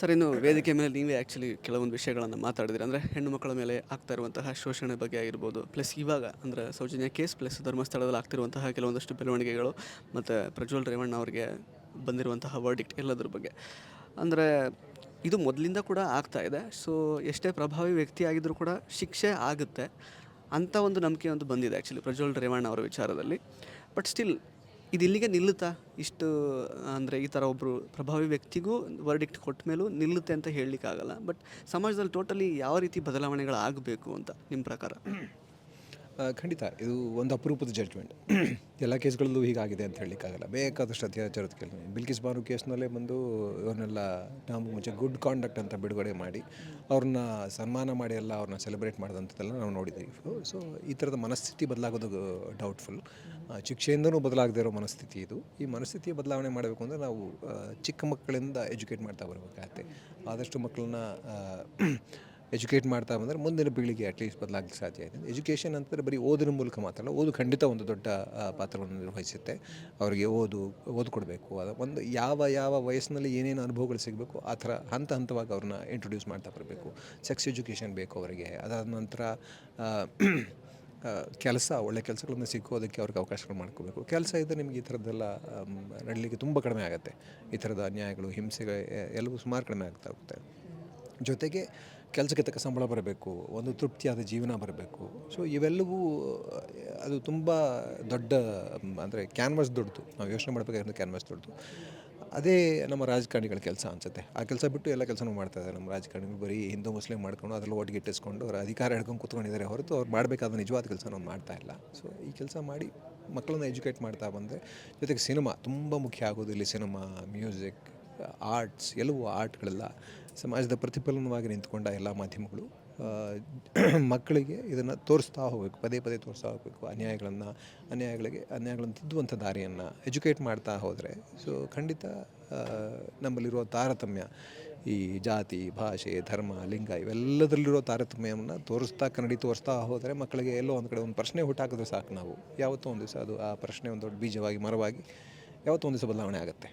Sir, ಇನ್ನು ವೇದಿಕೆ ಮೇಲೆ ನೀವೇ ಆ್ಯಕ್ಚುಲಿ ಕೆಲವೊಂದು ವಿಷಯಗಳನ್ನು ಮಾತಾಡಿದ್ರಿ. ಅಂದರೆ ಹೆಣ್ಣು ಮಕ್ಕಳ ಮೇಲೆ ಆಗ್ತಾ ಇರುವಂತಹ ಶೋಷಣೆ ಬಗ್ಗೆ ಆಗಿರ್ಬೋದು. ಪ್ಲಸ್ ಇವಾಗ ಅಂದರೆ ಸೌಜನ್ಯ ಕೇಸ್ ಪ್ಲಸ್ ಧರ್ಮಸ್ಥಳದಲ್ಲಿ ಆಗ್ತಿರುವಂತಹ ಕೆಲವೊಂದಷ್ಟು ಬೆಳವಣಿಗೆಗಳು ಮತ್ತು ಪ್ರಜ್ವಲ್ ರೇವಣ್ಣ ಅವರಿಗೆ ಬಂದಿರುವಂತಹ ವರ್ಡಿಕ್ಟ್ ಎಲ್ಲದ್ರ ಬಗ್ಗೆ. ಅಂದರೆ ಇದು ಮೊದಲಿಂದ ಕೂಡ ಆಗ್ತಾ ಇದೆ. ಸೊ ಎಷ್ಟೇ ಪ್ರಭಾವಿ ವ್ಯಕ್ತಿ ಆಗಿದ್ದರೂ ಕೂಡ ಶಿಕ್ಷೆ ಆಗುತ್ತೆ ಅಂಥ ಒಂದು ನಂಬಿಕೆ ಒಂದು ಬಂದಿದೆ ಆ್ಯಕ್ಚುಲಿ ಪ್ರಜ್ವಲ್ ರೇವಣ್ಣ ಅವರ ವಿಚಾರದಲ್ಲಿ. ಬಟ್ ಸ್ಟಿಲ್ ಇದು ಇಲ್ಲಿಗೆ ನಿಲ್ಲುತ್ತಾ? ಇಷ್ಟು, ಅಂದರೆ ಈ ಥರ ಒಬ್ಬರು ಪ್ರಭಾವಿ ವ್ಯಕ್ತಿಗೂ ವರ್ಡಿಕ್ಟ್ ಕೊಟ್ಟ ಮೇಲೂ ನಿಲ್ಲುತ್ತೆ ಅಂತ ಹೇಳಲಿಕ್ಕಾಗಲ್ಲ. ಬಟ್ ಸಮಾಜದಲ್ಲಿ ಟೋಟಲಿ ಯಾವ ರೀತಿ ಬದಲಾವಣೆಗಳಾಗಬೇಕು ಅಂತ ನಿಮ್ಮ ಪ್ರಕಾರ? ಖಂಡಿತ. ಇದು ಒಂದು ಅಪರೂಪದ ಜಡ್ಜ್ಮೆಂಟ್ ಎಲ್ಲ ಕೇಸ್ಗಳಲ್ಲೂ ಹೀಗಾಗಿದೆ ಅಂತ ಹೇಳಲಿಕ್ಕಾಗಲ್ಲ. ಬೇಕಾದಷ್ಟು ಅತ್ಯಾಚಾರದ ಕೇಳಿ ಬಿಲ್ಕಿಸ್ ಬಾನು ಕೇಸ್ನಲ್ಲೇ ಬಂದು ಇವನ್ನೆಲ್ಲ ನಾವು ಮುಂಚೆ ಗುಡ್ ಕಾಂಡಕ್ಟ್ ಅಂತ ಬಿಡುಗಡೆ ಮಾಡಿ, ಅವ್ರನ್ನ ಸನ್ಮಾನ ಮಾಡಿ ಎಲ್ಲ ಅವ್ರನ್ನ ಸೆಲೆಬ್ರೇಟ್ ಮಾಡಿದಂಥದ್ದೆಲ್ಲ ನಾವು ನೋಡಿದ್ದೀವಿ. ಸೊ ಈ ಥರದ ಮನಸ್ಥಿತಿ ಬದಲಾಗೋದು ಡೌಟ್ಫುಲ್ ಶಿಕ್ಷೆಯಿಂದನೂ ಬದಲಾಗದೇ ಇರೋ ಮನಸ್ಥಿತಿ ಇದು. ಈ ಮನಸ್ಥಿತಿ ಬದಲಾವಣೆ ಮಾಡಬೇಕು ಅಂದರೆ ನಾವು ಚಿಕ್ಕ ಮಕ್ಕಳಿಂದ ಎಜುಕೇಟ್ ಮಾಡ್ತಾ ಬರಬೇಕಾಗತ್ತೆ. ಆದಷ್ಟು ಮಕ್ಕಳನ್ನ ಎಜುಕೇಟ್ ಮಾಡ್ತಾ ಬಂದರೆ ಮುಂದಿನ ಪೀಳಿಗೆ ಅಟ್ಲೀಸ್ಟ್ ಬದಲಾಗಲಿಕ್ಕೆ ಸಾಧ್ಯ ಇದೆ. ಎಜುಕೇಷನ್ ಅಂತಂದರೆ ಬರೀ ಓದಿನ ಮೂಲಕ ಮಾತ್ರ ಅಲ್ಲ, ಓದು ಖಂಡಿತ ಒಂದು ದೊಡ್ಡ ಪಾತ್ರವನ್ನು ನಿರ್ವಹಿಸುತ್ತೆ. ಅವರಿಗೆ ಓದು ಓದು ಕೊಡಬೇಕು ಅದು ಒಂದು ಯಾವ ಯಾವ ವಯಸ್ಸಿನಲ್ಲಿ ಏನೇನು ಅನುಭವಗಳು ಸಿಗಬೇಕು, ಆ ಥರ ಹಂತ ಹಂತವಾಗಿ ಅವ್ರನ್ನ ಇಂಟ್ರೊಡ್ಯೂಸ್ ಮಾಡ್ತಾ ಬರಬೇಕು. ಸೆಕ್ಸ್ ಎಜುಕೇಷನ್ ಬೇಕು ಅವರಿಗೆ. ಅದಾದ ನಂತರ ಕೆಲಸ, ಒಳ್ಳೆ ಕೆಲಸಗಳನ್ನು ಸಿಕ್ಕೋದಕ್ಕೆ ಅವ್ರಿಗೆ ಅವಕಾಶಗಳು ಮಾಡ್ಕೋಬೇಕು. ಕೆಲಸ ಇದ್ದರೆ ನಿಮಗೆ ಈ ಥರದ್ದೆಲ್ಲ ನಡೀಲಿಕ್ಕೆ ತುಂಬ ಕಡಿಮೆ ಆಗುತ್ತೆ. ಈ ಥರದ ಅನ್ಯಾಯಗಳು, ಹಿಂಸೆಗಳು ಎಲ್ಲವೂ ಸುಮಾರು ಕಡಿಮೆ ಆಗ್ತಾ ಹೋಗುತ್ತೆ. ಜೊತೆಗೆ ಕೆಲಸಕ್ಕೆ ತಕ್ಕ ಸಂಬಳ ಬರಬೇಕು, ಒಂದು ತೃಪ್ತಿಯಾದ ಜೀವನ ಬರಬೇಕು. ಸೊ ಇವೆಲ್ಲವೂ, ಅದು ತುಂಬ ದೊಡ್ಡ, ಅಂದರೆ ಕ್ಯಾನ್ವಾಸ್ ದೊಡ್ಡದು. ನಾವು ಯೋಚನೆ ಮಾಡಬೇಕಾದ್ರೆ ಕ್ಯಾನ್ವಾಸ್ ದೊಡ್ಡದು. ಅದೇ ನಮ್ಮ ರಾಜಕಾರಣಿಗಳ ಕೆಲಸ ಅನಿಸುತ್ತೆ. ಆ ಕೆಲಸ ಬಿಟ್ಟು ಎಲ್ಲ ಕೆಲಸನೂ ಮಾಡ್ತಾ ಇದ್ದಾರೆ ನಮ್ಮ ರಾಜಕಾರಣಿಗಳು. ಬರೀ ಹಿಂದೂ, ಮುಸ್ಲಿಂ ಮಾಡ್ಕೊಂಡು ಅದರಲ್ಲಿ ಒಟ್ಟಿಗೆ ಇಟ್ಟಿಸ್ಕೊಂಡು ಅವ್ರ ಅಧಿಕಾರ ಹಿಡ್ಕೊಂಡು ಕೂತ್ಕೊಂಡಿದ್ದಾರೆ ಹೊರತು ಅವ್ರು ಮಾಡಬೇಕಾದ ನಿಜವಾದ ಕೆಲಸ ನಾವು ಮಾಡ್ತಾ ಇಲ್ಲ. ಸೊ ಈ ಕೆಲಸ ಮಾಡಿ ಮಕ್ಕಳನ್ನ ಎಜುಕೇಟ್ ಮಾಡ್ತಾ ಬಂದರೆ ಜೊತೆಗೆ ಸಿನಿಮಾ ತುಂಬ ಮುಖ್ಯ ಆಗೋದು ಇಲ್ಲಿ ಸಿನಿಮಾ ಮ್ಯೂಸಿಕ್ ಆರ್ಟ್ಸ್ ಎಲ್ಲವೂ ಆರ್ಟ್ಗಳೆಲ್ಲ ಸಮಾಜದ ಪ್ರತಿಫಲನವಾಗಿ ನಿಂತ್ಕೊಂಡ ಎಲ್ಲ ಮಾಧ್ಯಮಗಳು ಮಕ್ಕಳಿಗೆ ಇದನ್ನು ತೋರಿಸ್ತಾ ಹೋಗಬೇಕು, ಪದೇ ಪದೇ ತೋರಿಸ್ತಾ ಹೋಗಬೇಕು, ಅನ್ಯಾಯಗಳನ್ನು, ಅನ್ಯಾಯಗಳಿಗೆ, ಅನ್ಯಾಯಗಳನ್ನು ತಿದ್ದುವಂಥ ದಾರಿಯನ್ನು ಎಜುಕೇಟ್ ಮಾಡ್ತಾ ಹೋದರೆ, ಸೊ ಖಂಡಿತ ನಮ್ಮಲ್ಲಿರುವ ತಾರತಮ್ಯ, ಈ ಜಾತಿ, ಭಾಷೆ, ಧರ್ಮ, ಲಿಂಗ ಇವೆಲ್ಲದರಲ್ಲಿರೋ ತಾರತಮ್ಯವನ್ನು ತೋರಿಸ್ತಾ, ಕನ್ನಡಿ ತೋರಿಸ್ತಾ ಹೋದರೆ ಮಕ್ಕಳಿಗೆ ಎಲ್ಲೋ ಒಂದು ಕಡೆ ಒಂದು ಪ್ರಶ್ನೆ ಹುಟ್ಟಾಕಿದ್ರೆ ಸಾಕು ನಾವು. ಯಾವತ್ತೋ ಒಂದು ದಿವಸ ಅದು ಆ ಪ್ರಶ್ನೆ ಒಂದು ದೊಡ್ಡ ಬೀಜವಾಗಿ ಮರವಾಗಿ ಯಾವತ್ತೋ ಒಂದು ದಿವಸ ಬದಲಾವಣೆ ಆಗುತ್ತೆ.